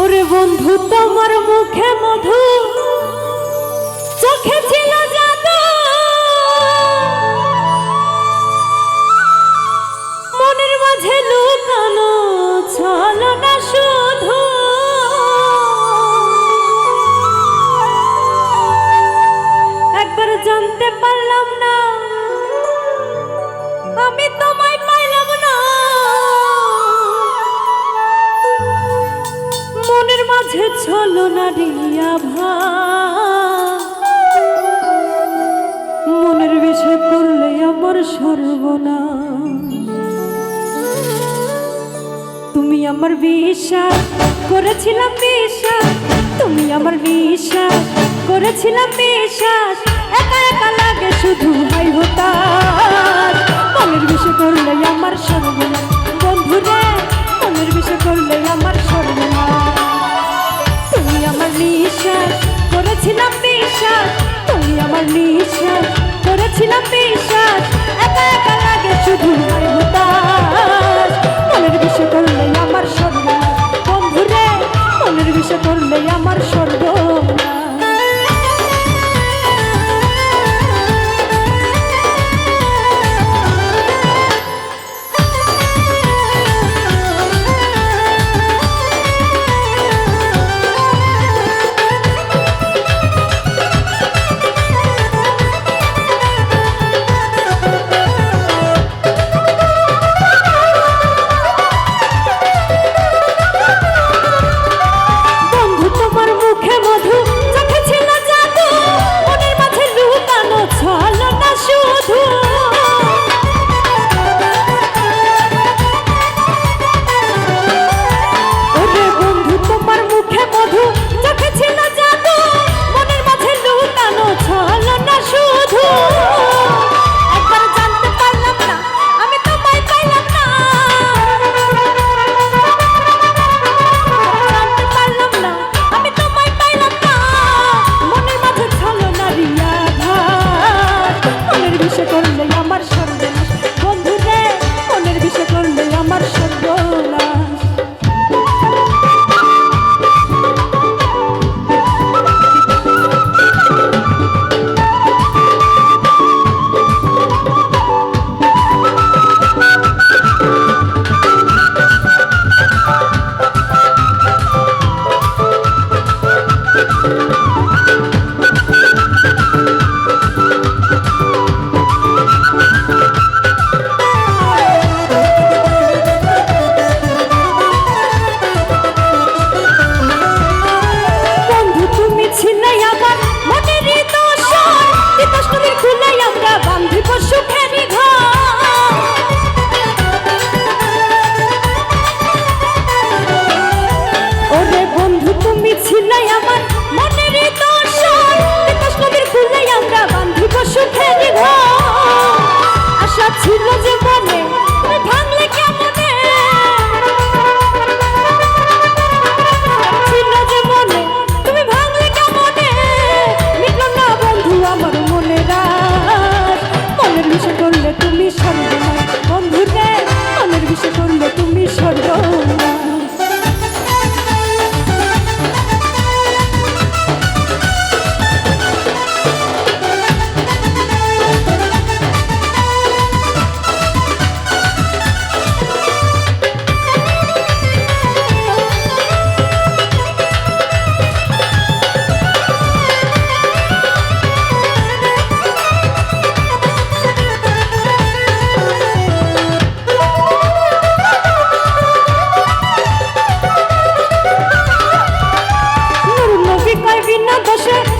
ওরে বন্ধু তোমার মুখে মধু চোখে ছলো না রিয়া ভা মনের বিষয় করলে আমার সর্বনা তুমি আমার বিশ্বাস করেছিলাম বিশ্বাস। তুমি আমার বিশ্বাস করেছিলাম বিশ্বাস। একা একা লাগে শুধু হাই হতাশ। মনের বিষয় করলে আমার সর্বনা বিশ্বাস করেছিলাম বিশ্বাস বিভিন্ন দোষে